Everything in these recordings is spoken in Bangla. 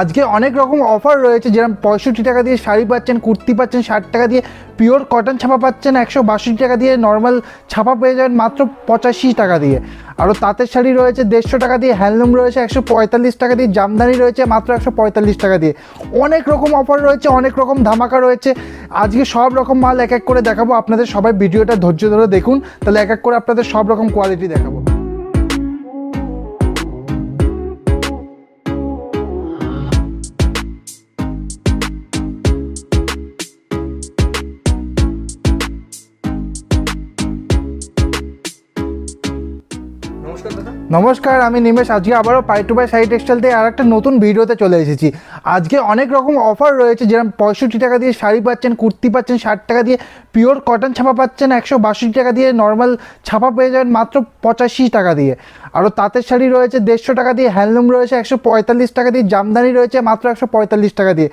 আজকে অনেক রকম অফার রয়েছে যেরকম পঁয়ষট্টি টাকা দিয়ে শাড়ি পাচ্ছেন, কুর্তি পাচ্ছেন, ষাট টাকা দিয়ে পিওর কটন ছাপা পাচ্ছেন, একশো বাষট্টি টাকা দিয়ে নর্মাল ছাপা পেয়ে যাবেন মাত্র পঁচাশি টাকা দিয়ে। আরও তাঁতের শাড়ি রয়েছে, দেড়শো টাকা দিয়ে হ্যান্ডলুম রয়েছে, একশো পঁয়তাল্লিশ টাকা দিয়ে জামদানি রয়েছে, মাত্র একশো পঁয়তাল্লিশ টাকা দিয়ে। অনেক রকম অফার রয়েছে, অনেক রকম ধামাকা রয়েছে। আজকে সব রকম মাল এক এক করে দেখাবো, আপনাদের সবাই ভিডিওটা ধৈর্য ধরে দেখুন। তাহলে এক এক করে আপনাদের সব রকম কোয়ালিটি দেখাবো। নমস্কার আমি নিমেশ। আজকে আবারও পাই টু বাই সাই টেক্সটাইল থেকে আর একটা নতুন ভিডিওতে চলে এসেছি। আজকে অনেক রকম অফার রয়েছে, যেরকম পঁয়ষট্টি টাকা দিয়ে শাড়ি পাচ্ছেন, কুর্তি পাচ্ছেন, ষাট টাকা দিয়ে পিওর কটন ছাপা পাচ্ছেন, একশো বাষট্টি টাকা দিয়ে নর্মাল ছাপা পেয়ে যাবেন, মাত্র পঁচাশি টাকা দিয়ে। আরও তাঁতের শাড়ি রয়েছে দেড়শো টাকা দিয়ে, হ্যান্ডলুম রয়েছে একশো পঁয়তাল্লিশ টাকা দিয়ে, জামদানি রয়েছে মাত্র একশো পঁয়তাল্লিশ টাকা দিয়ে।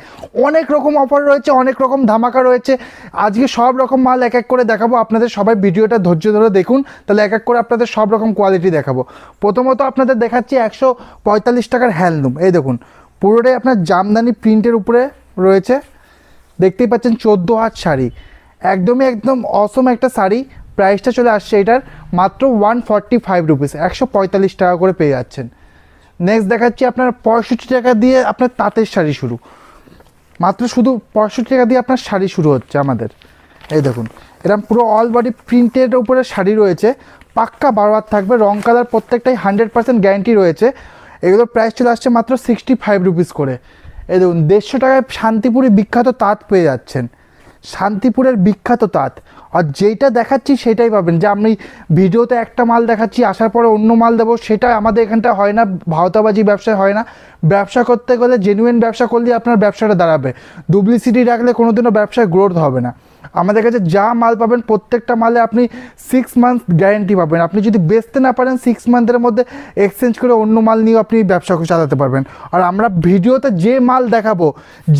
অনেক রকম অফার রয়েছে, অনেক রকম ধামাকা রয়েছে। আজকে সব রকম মাল এক এক করে দেখাবো, আপনাদের সবাই ভিডিওটা ধৈর্য ধরে দেখুন, তাহলে এক এক করে আপনাদের সব রকম কোয়ালিটি দেখাবো। প্রথমত আপনাদের দেখাচ্ছি একশো পঁয়তাল্লিশ টাকার হ্যান্ডলুম। এই দেখুন, পুরোটাই আপনার জামদানি প্রিন্টের উপরে রয়েছে। দেখতেই পাচ্ছেন চোদ্দ হাত শাড়ি। একদমই একদম অসম একটা শাড়ি। প্রাইসটা চলে আসছে এটার মাত্র ওয়ান ফর্টি ফাইভ রুপিস একশো পঁয়তাল্লিশ টাকা করে পেয়ে যাচ্ছেন। নেক্সট দেখাচ্ছি আপনার পঁয়ষট্টি টাকা দিয়ে আপনার তাঁতের শাড়ি শুরু। মাত্র শুধু পঁয়ষট্টি টাকা দিয়ে আপনার শাড়ি শুরু হচ্ছে আমাদের। এই দেখুন এরকম পুরো অল বডি প্রিন্টের উপরে শাড়ি রয়েছে, পাক্কা বারো হাত থাকবে, রং কালার প্রত্যেকটাই হান্ড্রেড পার্সেন্ট গ্যারান্টি রয়েছে। এগুলোর প্রাইস চলে আসছে মাত্র সিক্সটি ফাইভ রুপিস করে। এই দেখুন, দেড়শো টাকায় শান্তিপুরি বিখ্যাত তাঁত পেয়ে যাচ্ছেন। শান্তিপুরের বিখ্যাত তাঁত। আর যেটা দেখাচ্ছি সেটাই পাবেন। যে আমি ভিডিওতে একটা মাল দেখাচ্ছি, আসার পরে অন্য মাল দেবো, সেটা আমাদের এখানটা হয় না, ভাওতাবাজি ব্যবসায় হয় না। ব্যবসা করতে গেলে জেনুইন ব্যবসা করলে আপনার ব্যবসাটা দাঁড়াবে। ডুপ্লিসিটি রাখলে কোনোদিনও ব্যবসায় গ্রোথ হবে না। আমাদের কাছে যা মাল পাবেন, প্রত্যেকটা মালে আপনি সিক্স মান্থ গ্যারেন্টি পাবেন। আপনি যদি বেচতে না পারেন সিক্স মান্থের মধ্যে এক্সচেঞ্জ করে অন্য মাল নিয়েও আপনি ব্যবসা চালাতে পারবেন। আর আমরা ভিডিওতে যে মাল দেখাবো,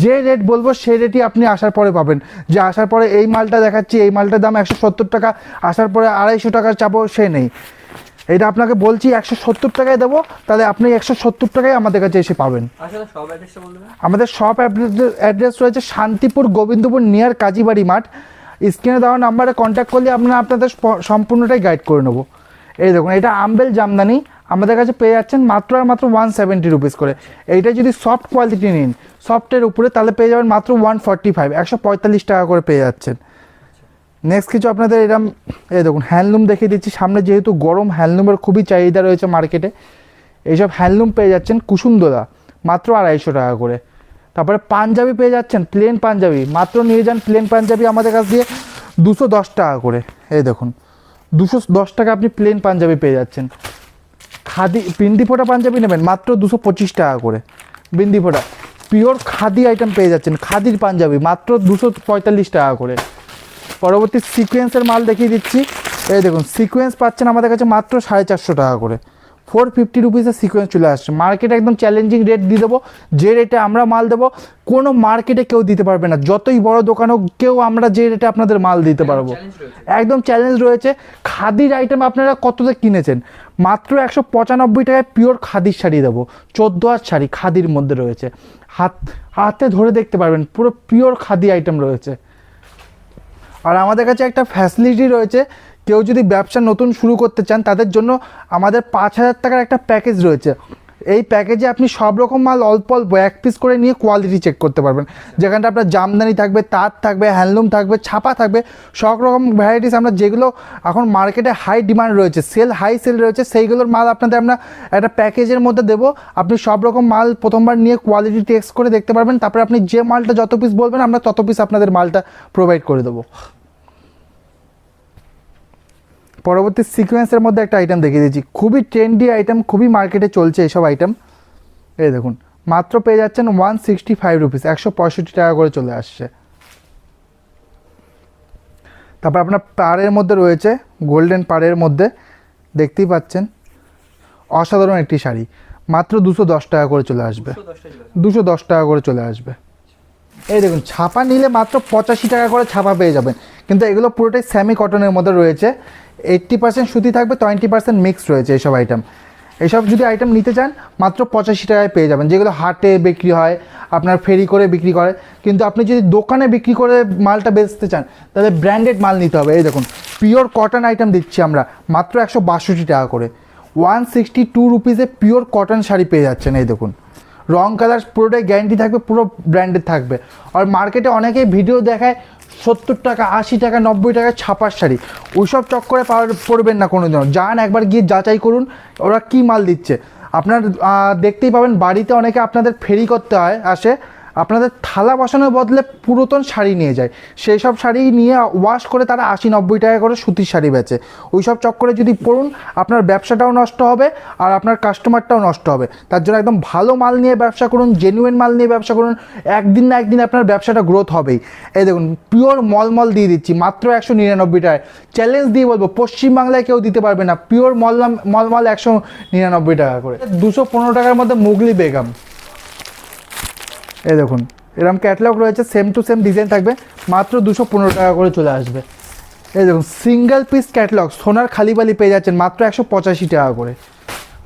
যে রেট বলব সেই রেটই আপনি আসার পরে পাবেন। যে আসার পরে এই মালটা দেখাচ্ছি, এই মালটার দাম একশো সত্তর টাকা, আসার পরে আড়াইশো টাকার চাপও সে নেই। এটা আপনাকে বলছি একশো সত্তর টাকায় দেবো তাহলে আপনি একশো সত্তর টাকায় আমাদের কাছে এসে পাবেন। আমাদের শপ অ্যাড্রেস রয়েছে শান্তিপুর গোবিন্দপুর নিয়ার কাজীবাড়ি মাঠ। স্ক্রিনে দেওয়া নাম্বারে কন্ট্যাক্ট করলে আমরা আপনাদের সম্পূর্ণটাই গাইড করে নেব। এই দেখুন এটা আম্বেল জামদানি। আমাদের কাছে পেয়ে যাচ্ছেন মাত্র আর মাত্র ওয়ান সেভেন্টি রুপিস করে। এইটা যদি সফট কোয়ালিটি নিন সফটের উপরে তাহলে পেয়ে যাবেন মাত্র ওয়ান ফর্টি ফাইভ একশো পঁয়তাল্লিশ টাকা করে পেয়ে যাচ্ছেন। নেক্সট কিছু আপনাদের এরম, এই দেখুন হ্যান্ডলুম দেখিয়ে দিচ্ছি। সামনে যেহেতু গরম হ্যান্ডলুমের খুবই চাহিদা রয়েছে মার্কেটে এইসব হ্যান্ডলুম পেয়ে যাচ্ছেন কুসুমদোলা, মাত্র আড়াইশো টাকা করে। তারপরে পাঞ্জাবি পেয়ে যাচ্ছেন প্লেন পাঞ্জাবি। মাত্র নিয়ে যান প্লেন পাঞ্জাবি আমাদের কাছ দিয়ে দুশো দশ টাকা করে। এই দেখুন, দুশো দশ টাকা আপনি প্লেন পাঞ্জাবি পেয়ে যাচ্ছেন। খাদি বিন্দি ফোটা পাঞ্জাবি নেবেন, মাত্র দুশো পঁচিশ টাকা করে। বিন্দি ফোটা পিওর খাদি আইটেম পেয়ে যাচ্ছেন, খাদির পাঞ্জাবি, মাত্র দুশো পঁয়তাল্লিশ টাকা করে। পরবর্তী সিকোয়েন্সের মাল দেখিয়ে দিচ্ছি। এই দেখুন সিকোয়েন্স পাচ্ছেন আমাদের কাছে মাত্র সাড়ে চারশো টাকা করে। ফোর ফিফটি রুপিসের সিকোয়েন্স চলে আসছে। মার্কেটে একদম চ্যালেঞ্জিং রেট দিয়ে দেবো। যে রেটে আমরা মাল দেবো কোনো মার্কেটে কেউ দিতে পারবে না। যতই বড় দোকান হোক কেউ আমরা যে রেটে আপনাদের মাল দিতে পারব। একদম চ্যালেঞ্জ রয়েছে। খাদির আইটেম আপনারা কততে কিনেছেন? মাত্র একশো পঁচানব্বই টাকায় পিওর খাদির শাড়ি দেবো। চোদ্দ হাত শাড়ি খাদির মধ্যে রয়েছে। হাত হাতে ধরে দেখতে পারবেন পুরো পিওর খাদি আইটেম রয়েছে। আর আমাদের কাছে একটা ফ্যাসিলিটি রয়েছে। কেউ যদি ব্যবসা নতুন শুরু করতে চান, তাদের জন্য আমাদের পাঁচ হাজার টাকার একটা প্যাকেজ রয়েছে। এই প্যাকেজে আপনি সব রকম মাল অল্প অল্প এক পিস করে নিয়ে কোয়ালিটি চেক করতে পারবেন। যেখানটা আপনার জামদানি থাকবে, তাঁত থাকবে হ্যান্ডলুম থাকবে, ছাপা থাকবে, সব রকম ভ্যারাইটিস আমরা যেগুলো এখন মার্কেটে হাই ডিমান্ড রয়েছে সেল হাই সেল রয়েছে, সেইগুলোর মাল আপনাদের আমরা একটা প্যাকেজের মধ্যে দেবো। আপনি সব রকম মাল প্রথমবার নিয়ে কোয়ালিটি টেস্ট করে দেখতে পারবেন। তারপরে আপনি যে মালটা যত পিস বলবেন, আমরা তত পিস আপনাদের মালটা প্রোভাইড করে দেবো। পরবর্তী সিকোয়েন্সের মধ্যে একটা আইটেম দেখিয়ে দিচ্ছি। খুবই ট্রেন্ডি আইটেম খুবই মার্কেটে চলছে এইসব আইটেম এই দেখুন মাত্র পেয়ে যাচ্ছেন ওয়ান সিক্সটি ফাইভ রুপিস একশো পঁয়ষট্টি টাকা করে চলে আসছে। তারপর আপনার পাড়ের মধ্যে রয়েছে গোল্ডেন পাড়ের মধ্যে দেখতেই পাচ্ছেন অসাধারণ একটি শাড়ি। মাত্র দুশো দশ টাকা করে চলে আসবে। দুশো দুশো দশ টাকা করে চলে আসবে। এই দেখুন, ছাপা নিলে মাত্র পঁচাশি টাকা করে ছাপা পেয়ে যাবেন। কিন্তু এগুলো পুরোটাই স্যামি কটনের মধ্যে রয়েছে। এইট্টি পার্সেন্ট সুতি থাকবে টোয়েন্টি পার্সেন্ট মিক্স রয়েছে এইসব আইটেম এইসব যদি আইটেম নিতে চান, মাত্র পঁচাশি টাকায় পেয়ে যাবেন। যেগুলো হাটে বিক্রি হয়, আপনার ফেরি করে বিক্রি করে। কিন্তু আপনি যদি দোকানে বিক্রি করে মালটা বেচতে চান, তাহলে ব্র্যান্ডেড মাল নিতে হবে। এই দেখুন পিওর কটন আইটেম দিচ্ছি আমরা, মাত্র একশো বাষট্টি টাকা করে। ওয়ান সিক্সটি টু রুপিসে পিওর কটন শাড়ি পেয়ে যাচ্ছেন, এই দেখুন। রং কালার পুরোটাই গ্যারান্টি থাকবে, পুরো ব্র্যান্ডেড থাকবে। আর মার্কেটে অনেকেই ভিডিও দেখায় সত্তর টাকা, আশি টাকা, নব্বই টাকা ছাপার শাড়ি। ওইসব চক্করে পড়বেন না কোনো দিনও যান একবার গিয়ে যাচাই করুন, ওরা কী মাল দিচ্ছে। আপনার দেখতেই পাবেন, বাড়িতে অনেকে আপনাদের ফেরি করতে হয় আসে। আপনাদের থালা বসানোর বদলে পুরাতন শাড়ি নিয়ে যায়। সেই সব শাড়ি নিয়ে ওয়াশ করে তারা আশি, নব্বই টাকা করে সুতির শাড়ি বেচে। ওই সব চক্করে যদি পড়ুন, আপনার ব্যবসাটাও নষ্ট হবে আর আপনার কাস্টমারটাও নষ্ট হবে। তার জন্য একদম ভালো মাল নিয়ে ব্যবসা করুন জেনুইন মাল নিয়ে ব্যবসা করুন। একদিন না একদিন আপনার ব্যবসাটা গ্রোথ হবেই। এই দেখুন পিওর মলমল দিয়ে দিচ্ছি, মাত্র একশো নিরানব্বই টাকায়। চ্যালেঞ্জ দিয়ে বলব পশ্চিমবাংলায় কেউ দিতে পারবে না। পিওর মলম মলমল একশো নিরানব্বই টাকা করে। দুশো পনেরো টাকার মধ্যে মুগলি বেগম। এই দেখুন এরকম ক্যাটলগ রয়েছে সেম টু সেম ডিজাইন থাকবে মাত্র দুশো পনেরো টাকা করে চলে আসবে। এই দেখুন সিঙ্গেল পিস ক্যাটলগ সোনার খালি বালি পেয়ে যাচ্ছেন মাত্র একশো পঁচাশি টাকা করে।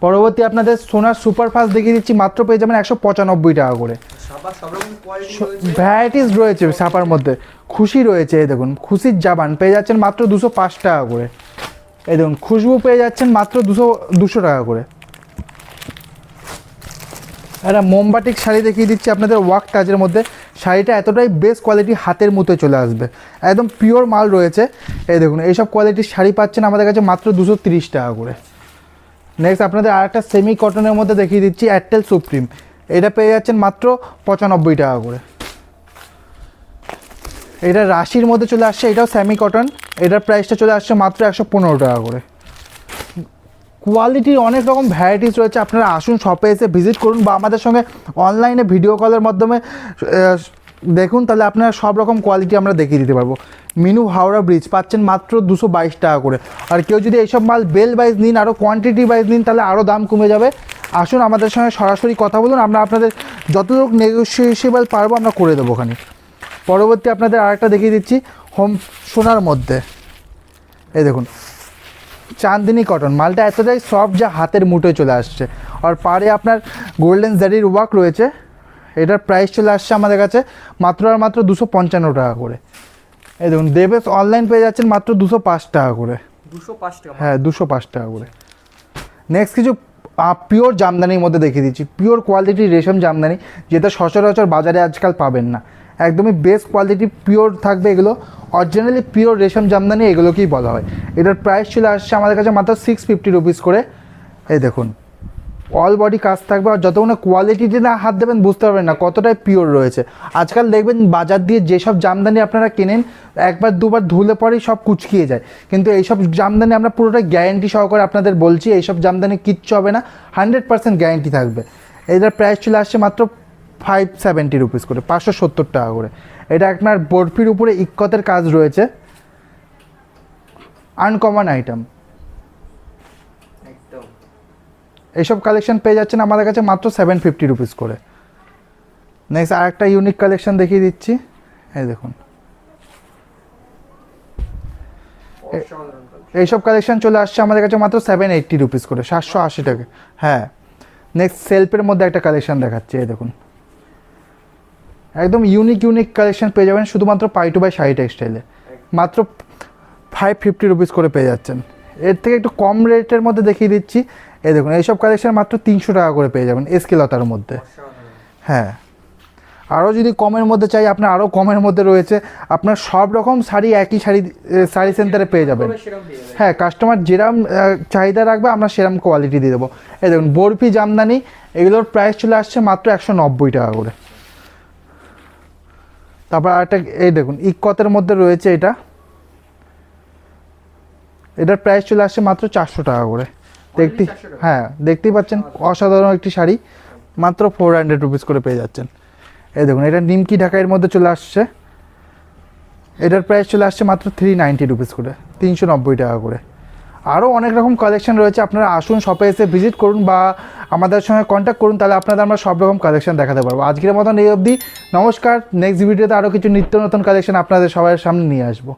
পরবর্তী আপনাদের সোনার সুপারফাস্ট দেখিয়ে দিচ্ছি মাত্র পেয়ে যাবেন একশো পঁচানব্বই টাকা করে। ভ্যারাইটিস রয়েছে সাপার মধ্যে। খুশি রয়েছে এই দেখুন খুশির জাবান পেয়ে যাচ্ছেন মাত্র দুশো পাঁচ টাকা করে। এই দেখুন খুশবু পেয়ে যাচ্ছেন মাত্র দুশো দুশো টাকা করে। একটা মোমবাটিক শাড়ি দেখিয়ে দিচ্ছি আপনাদের ওয়াক টাচের মধ্যে। শাড়িটা এতটাই বেস্ট কোয়ালিটি হাতের মতো চলে আসবে। একদম পিওর মাল রয়েছে। এই দেখুন, এইসব কোয়ালিটির শাড়ি পাচ্ছেন আমাদের কাছে মাত্র দুশো টাকা করে। নেক্সট আপনাদের আর একটা সেমি কটনের মধ্যে দেখিয়ে দিচ্ছি এয়ারটেল সুপ্রিম এটা পেয়ে যাচ্ছেন মাত্র পঁচানব্বই টাকা করে। এটা রাশির মধ্যে চলে আসছে, এটাও সেমি কটন এটার প্রাইসটা চলে আসছে মাত্র একশো পনেরো টাকা করে। কোয়ালিটির অনেক রকম ভ্যারাইটিস রয়েছে। আপনারা আসুন শপে এসে ভিজিট করুন বা আমাদের সঙ্গে অনলাইনে ভিডিও কলের মাধ্যমে দেখুন, তাহলে আপনারা সব রকম কোয়ালিটি আমরা দেখিয়ে দিতে পারব। মিনু হাওড়া ব্রিজ পাচ্ছেন মাত্র দুশো বাইশ টাকা করে। আর কেউ যদি এইসব মাল বেল ওয়াইজ নিন আরও কোয়ান্টিটি ওয়াইজ নিন, তাহলে আরও দাম কমে যাবে। আসুন আমাদের সঙ্গে সরাসরি কথা বলুন, আমরা আপনাদের যতটুকু নেগোসিয়েবল পারব আমরা করে দেবো ওখানে। পরবর্তী আপনাদের আরেকটা দেখিয়ে দিচ্ছি হোম সোনার মধ্যে। এই দেখুন চান্দিনী কটন মালটা এতটাই সফট যা হাতের মুঠোয় চলে আসছে। আর পারে আপনার গোল্ডেন জারির ওয়ার্ক রয়েছে। এটার প্রাইস চলে আসছে আমাদের কাছে মাত্র আর মাত্র দুশো পঞ্চান্ন টাকা করে। এই দেখুন দেবেশ অনলাইন পেয়ে যাচ্ছেন মাত্র দুশো পাঁচ টাকা করে। দুশো পাঁচ টাকা হ্যাঁ দুশো পাঁচ টাকা করে। নেক্সট কিছু পিওর জামদানির মধ্যে দেখিয়ে দিচ্ছি। পিওর কোয়ালিটির রেশম জামদানি যেটা সচরাচর বাজারে আজকাল পাবেন না। একদমই বেস্ট কোয়ালিটি পিওর থাকবে এগুলো। অরিজিনালি পিওর রেশম জামদানি এগুলোকেই বলা হয়। এটার প্রাইস চলে আসছে আমাদের কাছে মাত্র সিক্স ফিফটি রুপিস করে। এই দেখুন অল বডি কাজ থাকবে আর যতক্ষণ কোয়ালিটিতে না হাত দেবেন বুঝতে পারবেন না কতটাই পিওর রয়েছে। আজকাল দেখবেন বাজার দিয়ে যেসব জামদানি আপনারা কেনেন, একবার দুবার ধুলে পরেই সব কুচকিয়ে যায়। কিন্তু এইসব জামদানি আমরা পুরোটা গ্যারেন্টি সহকারে আপনাদের বলছি, এইসব জামদানি কিচ্ছু হবে না হান্ড্রেড পার্সেন্ট গ্যারেন্টি থাকবে। এটার প্রাইস চলে আসছে মাত্র ফাইভ সেভেন্টি রুপিস করে পাঁচশো সত্তর টাকা করে। এটা আপনার বরফির উপরে ইক্কতের কাজ রয়েছে। আনকমন আইটেম এইসব কালেকশন পেয়ে যাচ্ছেন আমাদের কাছে মাত্র সেভেন ফিফটি রুপিস করে। নেক্সট আর একটা ইউনিক কালেকশন দেখিয়ে দিচ্ছি। এই দেখুন। এইসব কালেকশন চলে আসছে আমাদের কাছে মাত্র সেভেন এইট্টি রুপিস করে সাতশো আশি টাকা। হ্যাঁ। নেক্সট সেলফের মধ্যে একটা কালেকশন দেখাচ্ছি এই দেখুন। একদম ইউনিক ইউনিক কালেকশন পেয়ে যাবেন শুধুমাত্র পাই টু বাই শাড়ি টেক্সটাইলে মাত্র ফাইভ ফিফটি রুপিস করে পেয়ে যাচ্ছেন। এর থেকে একটু কম রেটের মধ্যে দেখিয়ে দিচ্ছি। এই দেখুন এইসব কালেকশন মাত্র তিনশো টাকা করে পেয়ে যাবেন এসকেলতার মধ্যে। হ্যাঁ। আরও যদি কমের মধ্যে চাই আপনার আরও কমের মধ্যে রয়েছে। আপনার সব রকম শাড়ি একই শাড়ি শাড়ি সেন্টারে পেয়ে যাবেন। হ্যাঁ কাস্টমার যেরকম চাহিদা রাখবে আমরা সেরকম কোয়ালিটি দিয়ে দেবো। এই দেখুন বরফি জামদানি এগুলোর প্রাইস চলে আসছে মাত্র একশো নব্বই টাকা করে। তারপর আরেকটা এই দেখুন ইকতের মধ্যে রয়েছে এটা। এটার প্রাইস চলে আসছে মাত্র চারশো টাকা করে। দেখতে হ্যাঁ দেখতেই পাচ্ছেন অসাধারণ একটি শাড়ি মাত্র ফোর হান্ড্রেড রুপিস করে পেয়ে যাচ্ছেন। এই দেখুন এটা নিমকি ঢাকাইয়ের মধ্যে চলে আসছে। এটার প্রাইস চলে আসছে মাত্র থ্রি নাইনটি রুপিস করে তিনশো নব্বই টাকা করে। আরও অনেক রকম কালেকশন রয়েছে। আপনারা আসুন শপে এসে ভিজিট করুন বা আমাদের সঙ্গে কন্ট্যাক্ট করুন, তাহলে আপনাদের আমরা সব রকম কালেকশন দেখাতে পারব। আজকের মতন এই অবধি। নমস্কার। নেক্সট ভিডিওতে আরও কিছু নিত্য নতুন কালেকশন আপনাদের সবার সামনে নিয়ে আসব।